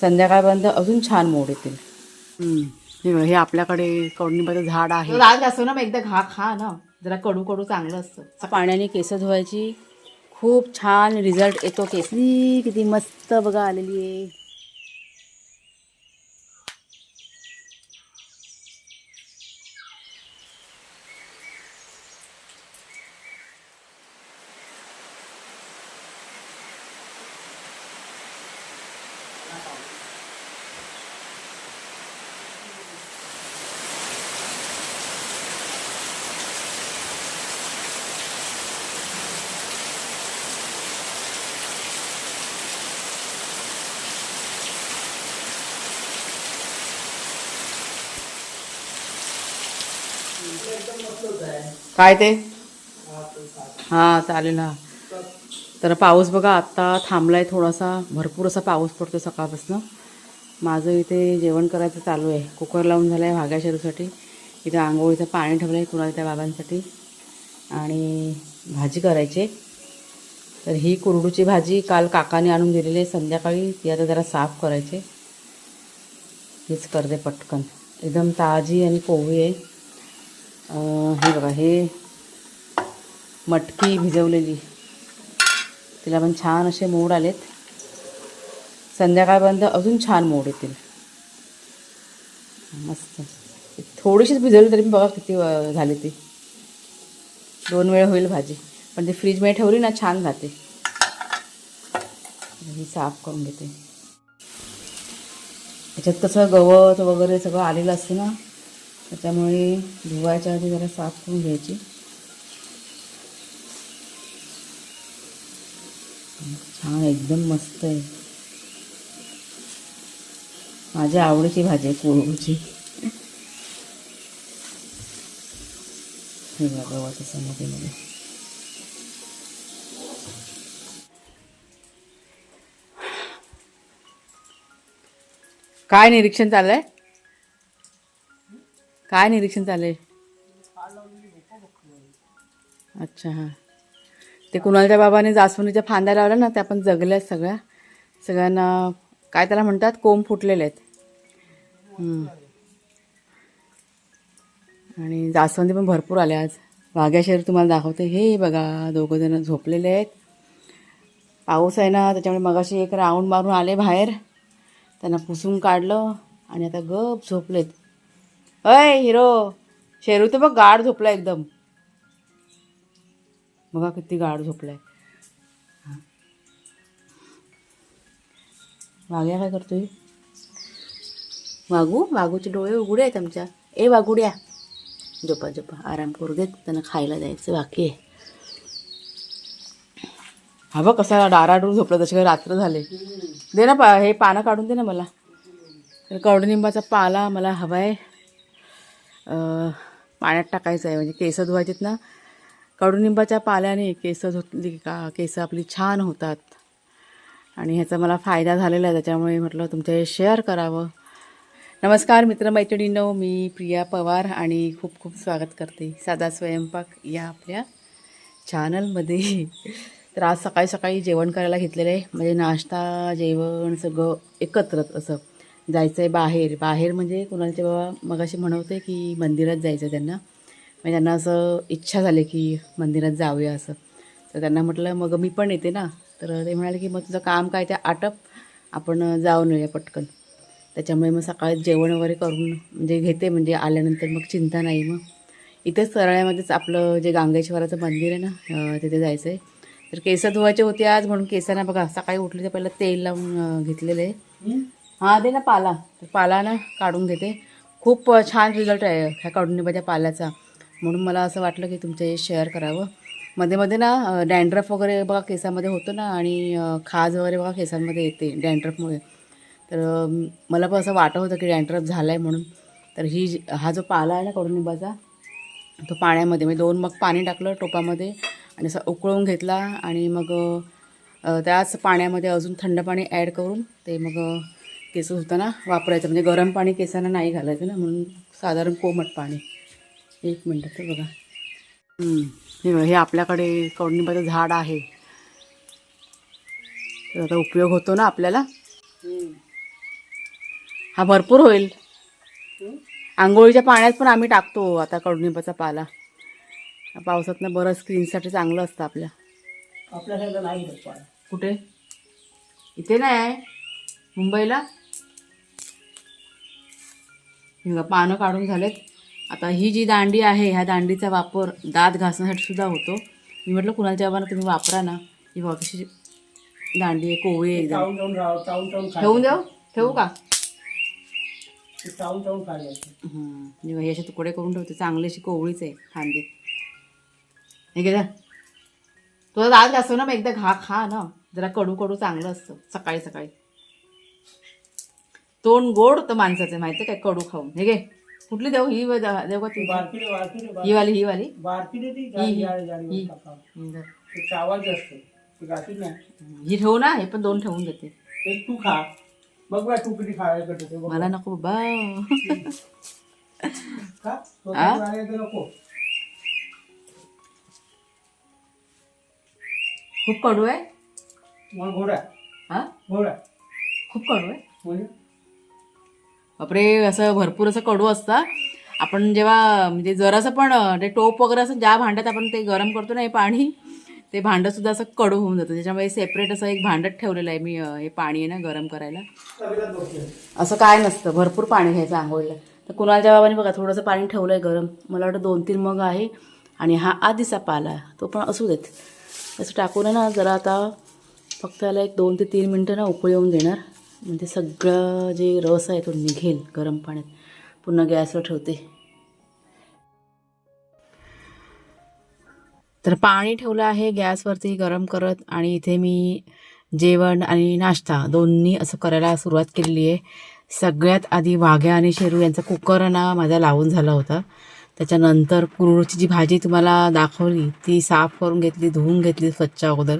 संध्याकाळपर्यंत अजून छान मोड येतील. हम्म. हे बघ, हे आपल्याकडे कडुनिंबाचं झाड आहे. असतो ना मग एकदा घा खा ना. जरा कडू कडू चांगलं असतं. पाण्याने केस धुवायची. खूप छान रिझल्ट येतो केसनी किती मस्त बघा आलेली आहे. काय ते? हां चालेल हां. तर पाऊस बघा आत्ता थांबलाय थोडासा. भरपूर असा पाऊस पडतो सकाळपासून. माझं इथे जेवण करायचं चालू आहे. कुकर लावून झालं आहे भाग्या शेरूसाठी. इथे आंघोळीचं पाणी ठेवलं आहे कुणाला त्या बाबांसाठी. आणि भाजी करायची तर ही कुरडूची भाजी काल काकाने आणून दिलेली आहे. संध्याकाळी ती आता जरा साफ करायची हीच हेच करते पटकन. एकदम ताजी आणि कोवळी आहे. हे बघा हे मटकी भिजवलेली. तिला पण छान असे मोड आलेत. संध्याकाळपर्यंत अजून छान मोड येतील. मस्त. थोडीशीच भिजवली तरी बघा किती झाली ती. दोन वेळ होईल भाजी. पण ती फ्रीजमध्ये ठेवली ना छान जाते. ही साफ करून घेते. त्याच्यात कसं गवत वगैरे सगळं आलेलं असतं ना त्याच्यामुळे धुवायच्या आधी जरा साफ करून घ्यायची. छान एकदम मस्त आहे. माझ्या आवडीची भाजी आहे कोळूची. हे बघा मध्ये मध्ये काय निरीक्षण चाललंय? काय निरीक्षण चालेल अच्छा हां. ते कुणालच्या बाबाने जास्वंदीच्या फांद्या लावल्या ना त्या पण जगल्या सगळ्या. सगळ्यांना काय त्याला म्हणतात? कोंब फुटलेले आहेत. आणि जास्वंदी पण भरपूर आले आज. वाघ्या शहर तुम्हाला दाखवते. हे बघा दोघं जण झोपलेले आहेत. पाऊस आहे ना त्याच्यामुळे मगाशी एक राऊंड मारून आले बाहेर. त्यांना पुसून काढलं आणि आता गप झोपलेत. अय हिरो. शेरू तर बघ गाढ झोपला एकदम. बघा किती गाढ झोपलाय. वाघ्या काय करतोय? वाघू वाघूचे डोळे उघडे आहेत आमच्या. ए वाघुड्या. झोपा झोपा आराम करू देत त्यांना खायला जायचं बाकी आहे. हा बघ कसा डाराडूर झोपला तसे काय रात्र झाले. दे ना पा हे पानं काढून दे ना मला. तर कडुनिंबाचा पाला मला हवा आहे पाण्यात टाकायचं आहे. म्हणजे केस धुवायचेत ना. कडुनिंबाच्या पाल्याने केस धुतली का केस आपली छान होतात. आणि ह्याचा मला फायदा झालेला आहे. त्याच्यामुळे म्हटलं तुमच्या शेअर करावं. नमस्कार मित्रमैत्रिणींनो मी प्रिया पवार आणि खूप खूप स्वागत करते. साधा स्वयंपाक या आपल्या चॅनलमध्ये. तर आज सकाळी सकाळी जेवण करायला घेतलेलं आहे. म्हणजे नाश्ता जेवण सगळं एकत्रच असं. जायचं आहे बाहेर. बाहेर म्हणजे कुणालचे बाबा मगाशी म्हणवते की मंदिरात जायचं त्यांना. म्हणजे त्यांना असं इच्छा झाली की मंदिरात जाऊया असं. तर त्यांना म्हटलं मग मी पण येते ना. तर ते म्हणाले की मग तुझं काम काय ते आटप? आपण जाऊन येऊया पटकन. त्याच्यामुळे मग सकाळी जेवण वगैरे करून म्हणजे घेते म्हणजे आल्यानंतर मग चिंता नाही मग. इथेच सरळ्यामध्येच आपलं जे गांगेश्वराचं मंदिर आहे ना तिथे जायचं आहे तर केस धुवायचे होते आज म्हणून केसांना बघा सकाळी उठले तर पहिलं तेल लावून घेतलेलं आहे. हां दे ना पाला. तर पाला ना काढून घेते खूप छान रिझल्ट आहे ह्या कडुनिंबाच्या पाल्याचा. म्हणून मला असं वाटलं की तुमचे शेअर करावं. मध्ये मध्ये ना डँड्रफ वगैरे बघा केसामध्ये होतं ना आणि खाज वगैरे बघा केसांमध्ये येते डँड्रफमुळे तर मला पण असं वाटत होतं की डँड्रफ झाला आहे म्हणून. तर ही जी- हा जो पाला आहे ना कडुनिंबाचा तो पाण्यामध्ये म्हणजे दोन मग पाणी टाकलं टोपामध्ये आणि असं उकळून घेतला आणि मग त्याच पाण्यामध्ये अजून थंड पाणी ॲड करून ते मग केस धुताना वापरायचं. म्हणजे गरम पाणी केसांना नाही घालायचं ना म्हणून साधारण कोमट पाणी. एक मिनटं तर बघा. हे बघा हे आपल्याकडे कडुनिंबाचं झाड आहे. तर आता उपयोग होतो ना आपल्याला? हा भरपूर होईल. आंघोळीच्या पाण्यात पण आम्ही टाकतो आता कडुनिंबाचा पाला. पावसातनं बरं स्क्रीनसाठी चांगलं असतं आपल्या. आपल्याला नाही कुठे? इथे नाही मुंबईला? हे बघा, पानं काढून झालेत. आता ही जी दांडी आहे ह्या दांडीचा वापर दात घासण्यासाठी सुद्धा होतो. मी म्हटलं कुणाच्या बाबांना तुम्ही वापरा ना. ही बघा कशी दांडी आहे कोवळी आहे एकदम. ठेवून देऊ ठेवू का? हं, असे तुकडे करून ठेवते. चांगली अशी कोवळीच आहे खांदीत हे. तुला दात घासतो ना मग एकदा घा खा ना. जरा कडू कडू चांगलं असतं. सकाळी सकाळी. तोंड गोड तर माणसाचं माहिती काय? कडू खाऊन. हे घे. कुठली देऊ ही देऊ का ती ही वाली ही वाली. ही, ठेवू ना हे पण दोन ठेवून देते. एक तू खा. बघ बा तू किती खायला मला नको बाबा. नको. खूप कडू आहे? घोडा हा घोडा खूप कडू आहे? बापरे असं भरपूर असं कडू असतं आपण जेव्हा म्हणजे जरासं पण ते टोप वगैरे असं ज्या भांड्यात आपण ते गरम करतो ना हे पाणी ते भांडंसुद्धा असं कडू होऊन जातं. त्याच्यामुळे सेपरेट असं एक भांडत ठेवलेलं आहे मी हे पाणी आहे ना गरम करायला. असं काय नसतं. भरपूर पाणी घ्यायचं आंघोळीला. तर कुणालच्या बाबाने बघा थोडंसं पाणी ठेवलं आहे गरम. मला वाटतं दोन तीन मग आहे. आणि हा आधीचा पाला तो पण असू देत. असं टाकून ना जरा आता फक्त याला एक दोन ते तीन मिनटं ना उकळी येऊन देणार. म्हणजे सगळं जे रस आहे तो निघेल गरम पाण्यात. पुन्हा गॅसवर ठेवते. तर पाणी ठेवलं आहे गॅसवरती गरम करत आणि इथे मी जेवण आणि नाश्ता दोन्ही असं करायला सुरुवात केलेली आहे. सगळ्यात आधी वाघ्या आणि शेरू यांचा कुकर ना माझा लावून झाला होता. त्याच्यानंतर कुरडूची जी भाजी तुम्हाला दाखवली ती साफ करून घेतली धुवून घेतली स्वच्छ अगोदर.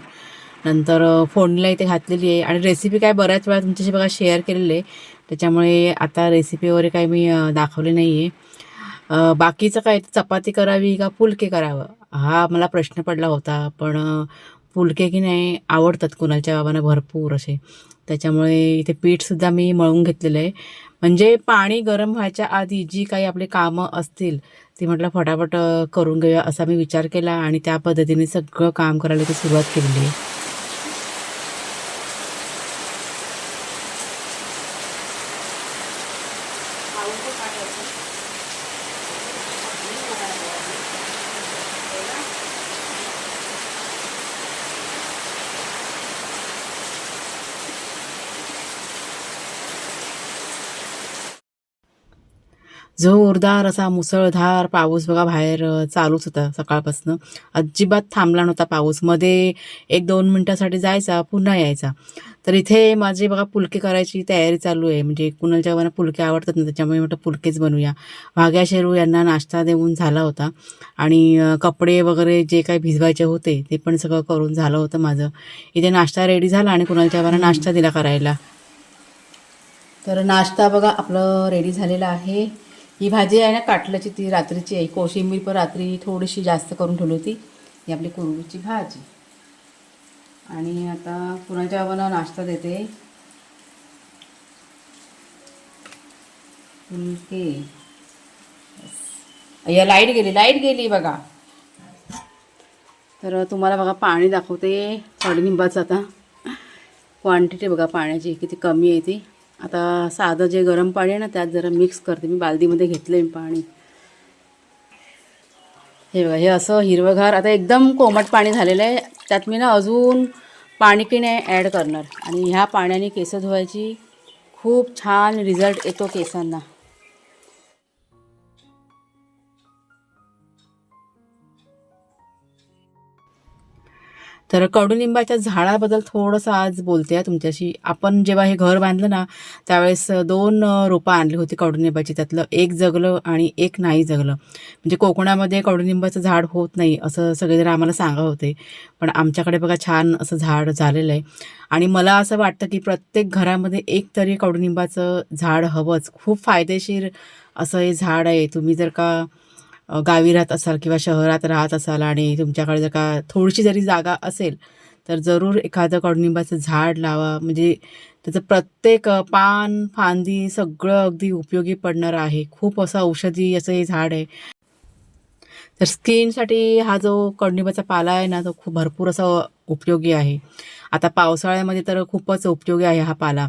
नंतर फोडणीला इथे घातलेली आहे आणि रेसिपी काय बऱ्याच वेळा तुमच्याशी बघा शेअर केलेली आहे. त्याच्यामुळे आता रेसिपी वगैरे काही मी दाखवली नाही आहे बाकीचं काय? चपाती करावी का फुलके करावं? हा मला प्रश्न पडला होता पण फुलके की नाही आवडतात कुणालच्या बाबांना भरपूर असे. त्याच्यामुळे इथे पीठसुद्धा मी मळून घेतलेलं आहे. म्हणजे पाणी गरम व्हायच्या आधी जी काही आपली कामं असतील ती म्हटलं फटाफट करून घेऊया असा मी विचार केला आणि त्या पद्धतीने सगळं काम करायला इथे सुरुवात केलेली आहे. जोरदार असा मुसळधार पाऊस बघा बाहेर चालूच होता सकाळपासून. अजिबात थांबला नव्हता पाऊस. मध्ये एक दोन मिनटासाठी जायचा पुन्हा यायचा. तर इथे माझी बघा पुलके करायची तयारी चालू आहे. म्हणजे कुणाच्या मला पुलके आवडतात ना त्याच्यामुळे म्हटलं पुलकेच बनवूया. वाघ्या शेरू यांना नाश्ता देऊन झाला होता. आणि कपडे वगैरे जे काही भिजवायचे होते ते पण सगळं करून झालं होतं माझं. इथे नाश्ता रेडी झाला आणि कुणाच्या मला नाश्ता दिला करायला. तर नाश्ता बघा आपलं रेडी झालेला आहे. ही भाजी आहे ना काटल्याची ती रात्रीची आहे. कोशिंबीर पण रात्री थोडीशी जास्त करून ठेवली होती. ही आपली कुरडूची भाजी. आणि आता कुणाच्या बाबांना नाश्ता देते. फुलके या लाइट गेली लाइट गेली बघा. तर तुम्हाला बघा पाणी दाखवते. कडनिंबाचं आता. क्वांटिटी बघा पाण्याची किती कमी आहे ती. आता साधं जे गरम पाणी आहे ना त्यात जरा मिक्स करते. मी बालदीमध्ये घेतलं आहे पाणी. हे बघा हे असं हिरवंगार आता एकदम कोमट पाणी झालेलं आहे. त्यात मी ना अजून पाणी की नाही ॲड करणार. आणि ह्या पाण्याने केस धुवायची खूप छान रिझल्ट येतो केसांना. तर कडुलिंबाच्या झाडाबद्दल थोडंसं आज बोलते आहे तुमच्याशी. आपण जेव्हा हे घर बांधलं ना त्यावेळेस दोन रोपं आणली होती कडुलिंबाची. त्यातलं एक जगलं आणि एक नाही जगलं. म्हणजे कोकणामध्ये कडुलिंबाचं झाड होत नाही असं सगळेजण आम्हाला सांगत होते. पण आमच्याकडे बघा छान असं झाड झालेलं आहे. आणि मला असं वाटतं की प्रत्येक घरामध्ये एक तरी कडुलिंबाचं झाड हवंच. खूप फायदेशीर असं हे झाड आहे. तुम्ही जर का गावी राहत असाल किंवा शहरात राहत असाल आणि तुमच्याकडे जर का थोडीशी जरी जागा असेल तर जरूर एखादं कडुनिंबाचं झाड लावा. म्हणजे त्याचं प्रत्येक पान फांदी सगळं अगदी उपयोगी पडणारं आहे. खूप असं औषधी असं हे झाड आहे. तर स्किनसाठी हा जो कडुनिंबाचा पाला आहे ना तो खूप भरपूर असा उपयोगी आहे. आता पावसाळ्यामध्ये तर खूपच उपयोगी आहे हा पाला.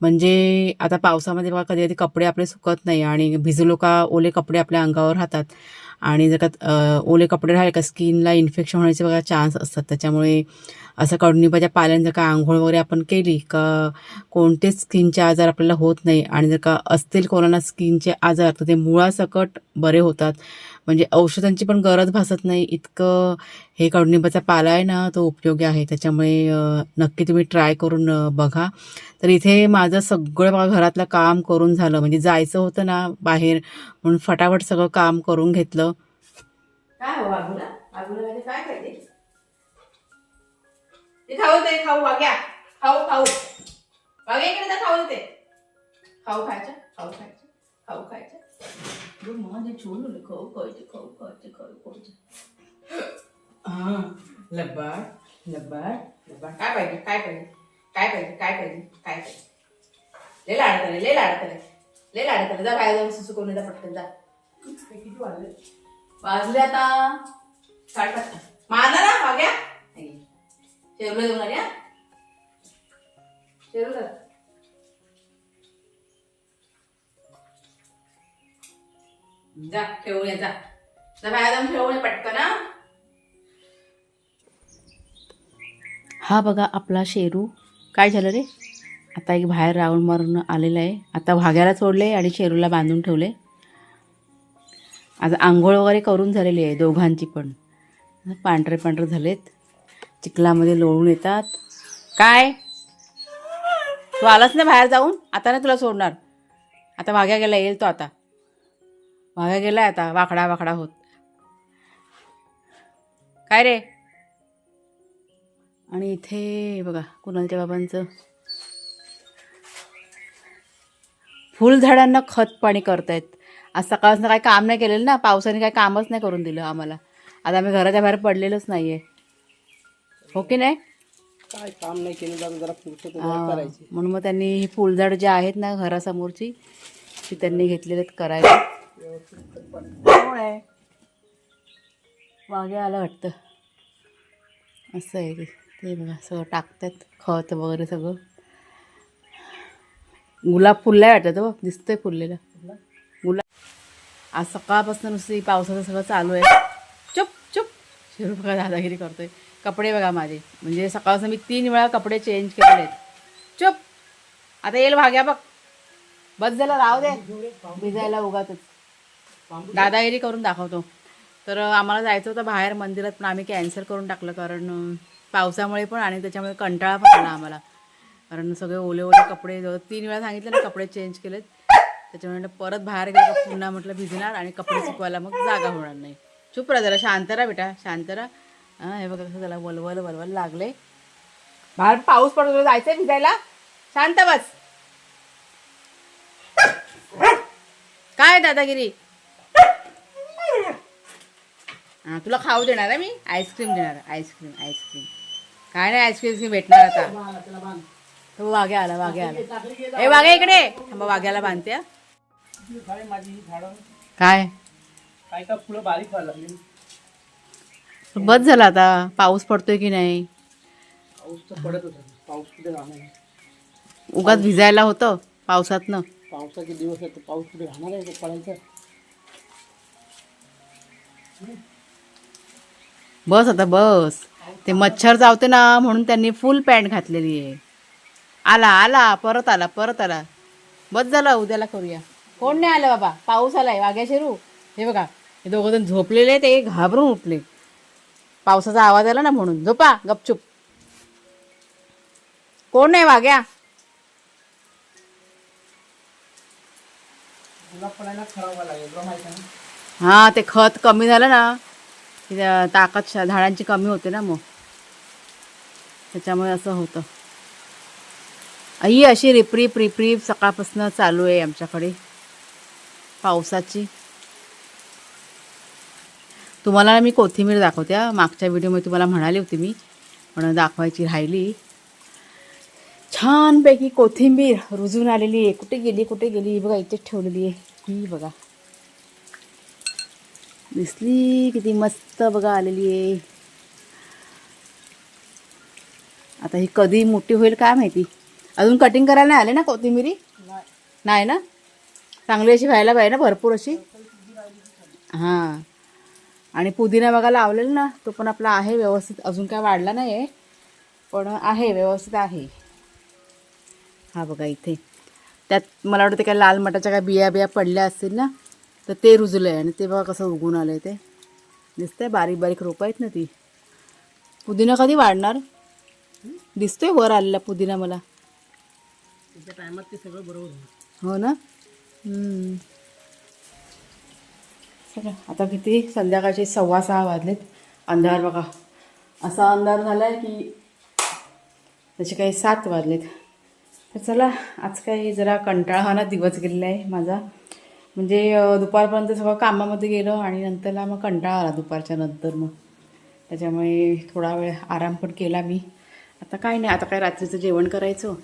म्हणजे आता पावसामध्ये बघा कधी कधी कपडे आपले सुकत नाही आणि भिजलो का ओले कपडे आपल्या अंगावर राहतात. आणि जर का ओले कपडे राहिले का स्किनला इन्फेक्शन होण्याचे बघा चान्स असतात. त्याच्यामुळे असं कडुनिंबाच्या पाल्याने जर का आंघोळ वगैरे आपण केली का कोणतेच स्किनचे आजार आपल्याला होत नाही आणि जर का असतील कोणाला स्किनचे आजार तर ते मुळासकट बरे होतात. म्हणजे औषधांची पण गरज भासत नाही. इतकं हे कडुनिंबाचा पाला आहे ना तो उपयोगी आहे. त्याच्यामुळे नक्की तुम्ही ट्राय करून बघा. तर इथे माझं सगळं घरातलं काम करून झालं. म्हणजे जायचं होतं ना बाहेर म्हणून फटाफट सगळं काम करून घेतलं. काय हो म्हणजे काय ते खाऊ दे खाऊ वाग्या खाऊ खाऊ. वाग्या इकडे जा खाऊ दे. खाऊ खायचं खाऊ खायचं खाऊ खायचं. माझे छोलू खाऊ खायचे खाऊ खायचे खाऊ खायचे. हां लब्बाड लब्बाड. काय पाहिजे काय पाहिजे? काय पाहिजे काय पाहिजे काय पाहिजे? लय लाडत रे लय लाडत रे लय लाडत रे जा बाहेर जाऊन सुसू करून पटकन जा. ते किती वाजले? वाजले आता साडेपाच. माझा ना वाग्या शेवला जाऊन आली हा. जा खेळून जा. बाहेर जाऊन खेळून पटकन हा. बघा आपला शेरू. काय झालं रे? आता एक बाहेर राऊंड मारून आलेला आहे. आता भाग्याला सोडले आणि शेरूला बांधून ठेवले आता आंघोळ वगैरे करून झालेली आहे दोघांची पण. पांढरे पांढरे झालेत. चिखलामध्ये लोळून येतात. काय? तू आलास ना बाहेर जाऊन? आता नाही तुला सोडणार. आता वाघ्या गेला येईल तो आता. वाघ्या गेला आता वाकडा वाकडा होत. काय रे? आणि इथे बघा कुणालच्या बाबांचं. फुलझाडांना खत पाणी करतायत. आज सकाळपासून काही काम नाही केलेलं ना पावसाने काही कामच नाही करून दिलं आम्हाला. आता आम्ही घराच्या बाहेर पडलेलंच नाही आहे हो की नाही? काय काम नाही केलं जातं जरा पुढचं हा, करायची. म्हणून मग त्यांनी ही फुलझाड जे आहेत ना घरासमोरची ती त्यांनी घेतलेली करायला. आहे मागे आलं वाटतं. असं आहे ते. ते बघा सगळं टाकतात खत वगैरे सगळं. गुलाब फुललाय वाटतं तो दिसतोय फुललेला. गुलाब आज सकाळपासून नुसती पावसाचं सगळं चालू आहे. चुप चुप. शिरू बघा दादागिरी करतोय. कपडे बघा माझे. म्हणजे सकाळपासून मी तीन वेळा कपडे चेंज केलेले आहेत चुप. आता येईल भाग्या बघ. बस झालं राहू दे. भिजायला उगाच दादागिरी करून दाखवतो. तर आम्हाला जायचं होतं बाहेर मंदिरात पण आम्ही कॅन्सल करून टाकलं कारण पावसामुळे पण आणि त्याच्यामुळे कंटाळा पण आला आम्हाला. कारण सगळे ओले ओले कपडे तीन वेळा सांगितलं ना कपडे चेंज केलेत. त्याच्यामुळे परत बाहेर गेलं पुन्हा म्हटलं भिजणार आणि कपडे सुकवायला मग जागा होणार नाही. चुप रा जरा शांत राहा बेटा शांत राहा. हां हे बघा कसं त्याला वलवल वलवल लागले. बाहेर पाऊस पडतो जायचंय भिजायला शांत बस. काय दादागिरी? हां तुला खाऊ देणार आहे मी? आईस्क्रीम देणार आईस्क्रीम आईस्क्रीम काय नाही आईस्क्रीम भेटणार आता. तो वाघ्या आला वाघ्या आला. ए वाघ्या इकडे. थांबा वाघ्याला बांधते. काय ही काय? काय काय फुलं बारीक व्हायला लागली. बस झाला आता. पाऊस पडतोय की नाही? पाऊस तर पडत होता. पाऊस कुठे राहणार आहे? उगाच भिजायला होतं पावसातनं. पावसाचे दिवस आहेत तर पाऊस कुठे राहणार आहे? पडायचा. बस आता बस. ते मच्छर चावते ना म्हणून त्यांनी फुल पॅन्ट घातलेली आहे. आला आला परत आला परत आला. बस झालं उद्याला करूया. कोण नाही आलं बाबा? पाऊस आलाय वाघ्या शेरू. हे बघा हे दोघं जण झोपलेले ते घाबरून उठले. पावसाचा आवाज आला ना म्हणून. झोपा गपचूप. कोण आहे ना? हां ते खत कमी झालं ना ताकद झाडांची कमी होते ना मग. त्याच्यामुळे असं होतं. आई अशी रिपरीप रिपरीप सकाळपासून चालू आहे आमच्याकडे. पावसाची. तुम्हाला मी कोथिंबीर दाखवते हा. मागच्या व्हिडिओमध्ये तुम्हाला म्हणाली होती मी पण दाखवायची राहिली. छानपैकी कोथिंबीर रुजून आलेली आहे. कुठे गेली कुठे गेली? बघा इथेच ठेवलेली आहे. ही बघा. दिसली किती मस्त बघा आलेली आहे. आता ही कधी मोठी होईल काय माहिती? अजून कटिंग करायला नाही आले ना कोथिंबिरी? नाही. ना? चांगली अशी व्हायला पाहिजे ना भरपूर अशी? हां. आणि पुदिना बघा लावलेला ना तो पण आपला आहे व्यवस्थित. अजून काय वाढला नाही आहे पण आहे व्यवस्थित आहे. हा बघा इथे. त्यात मला वाटतं काय लाल मटाच्या काय बिया बिया पडल्या असतील ना तर ते रुजलं आहे आणि ते बघा कसं उगून आलं आहे ते. दिसतंय बारीक बारीक रोपं आहेत ना ती. पुदिना कधी वाढणार? दिसतोय वर आलेला पुदिना मला. त्याच्या टायमात ते सगळं बरोबर हो ना? आता किती? संध्याकाळचे सव्वा सहा वाजलेत. अंधार बघा. असा अंधार झाला आहे की तसे काही सात वाजलेत. तर चला आज काही जरा कंटाळवाना दिवस गेलेला आहे माझा. म्हणजे दुपारपर्यंत सगळं कामामध्ये गेलं आणि नंतरला मग कंटाळा आला दुपारच्या नंतर मग. त्याच्यामुळे थोडा वेळ आराम पण केला मी. आता काय नाही आता काय रात्रीचं जेवण करायचं?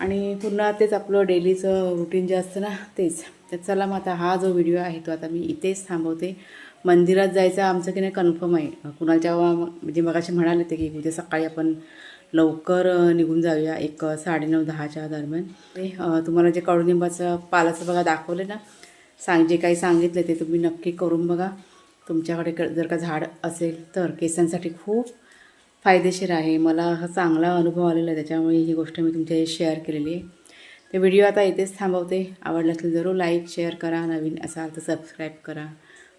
आणि पुन्हा तेच आपलं डेलीचं रुटीन जे असतं ना तेच. तर चला मग आता हा जो व्हिडिओ आहे तो आता मी इथेच थांबवते. मंदिरात जायचं आमचं की नाही कन्फर्म आहे. कुणाच्या म्हणजे मगाशी म्हणाले ते की उद्या सकाळी आपण लवकर निघून जाऊया एक साडेनऊ दहाच्या दरम्यान. ते तुम्हाला जे कडुनिंबाचं पालाचं बघा दाखवलं ना सांग जे काही सांगितलं ते तुम्ही नक्की करून बघा. तुमच्याकडे क- जर का झाड असेल तर केसांसाठी खूप फायदेशीर आहे. मला हा चांगला अनुभव आलेला आहे. त्याच्यामुळे ही गोष्ट मी तुमच्याशी शेअर केलेली आहे. ते व्हिडिओ आता इथेच थांबवते. आवडला असेल जरूर लाईक शेअर करा. नवीन असाल तर सबस्क्राईब करा.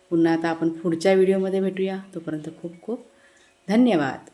पुन्हा आता आपण पुढच्या व्हिडिओमध्ये भेटूया. तोपर्यंत खूप खूप धन्यवाद.